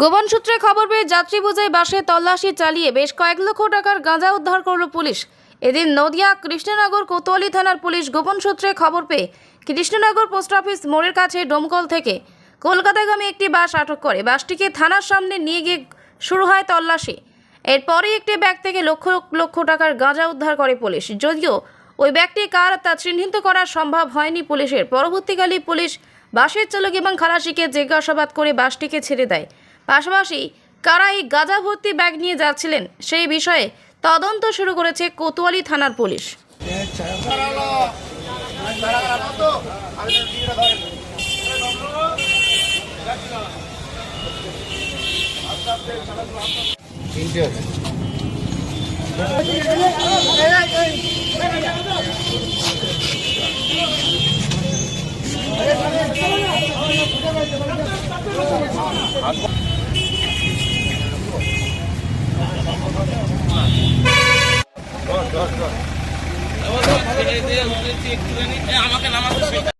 গোপন সূত্রে খবর পেয়ে যাত্রী বোঝাই বাসে তল্লাশি চালিয়ে বেশ কয়েক লক্ষ টাকার গাঁজা উদ্ধার করল পুলিশ। এদিন নদিয়া কৃষ্ণনগর কোতোয়ালি থানার পুলিশ গোপন সূত্রে খবর পেয়ে কৃষ্ণনগর পোস্ট অফিস মোড়ের কাছে ডোমকল থেকে কলকাতাগামী একটি বাস আটক করে। বাসটিকে থানার সামনে নিয়ে গিয়ে শুরু হয় তল্লাশি। এরপরই একটি ব্যাগ থেকে লক্ষ লক্ষ টাকার গাঁজা উদ্ধার করে পুলিশ। যদিও ওই ব্যাগটি কার তা চিহ্নিত করা সম্ভব হয়নি পুলিশের। পরবর্তীকালে পুলিশ বাসের চালক এবং খালাসিকে জিজ্ঞাসাবাদ করে বাসটিকে ছেড়ে দেয়। পাশাপাশি কারা এই গাঁজা ভর্তি ব্যাগ নিয়ে যাচ্ছিলেন। সেই বিষয়ে তদন্ত শুরু করেছে কোতোয়ালি থানার পুলিশ। আমাকে নামাজ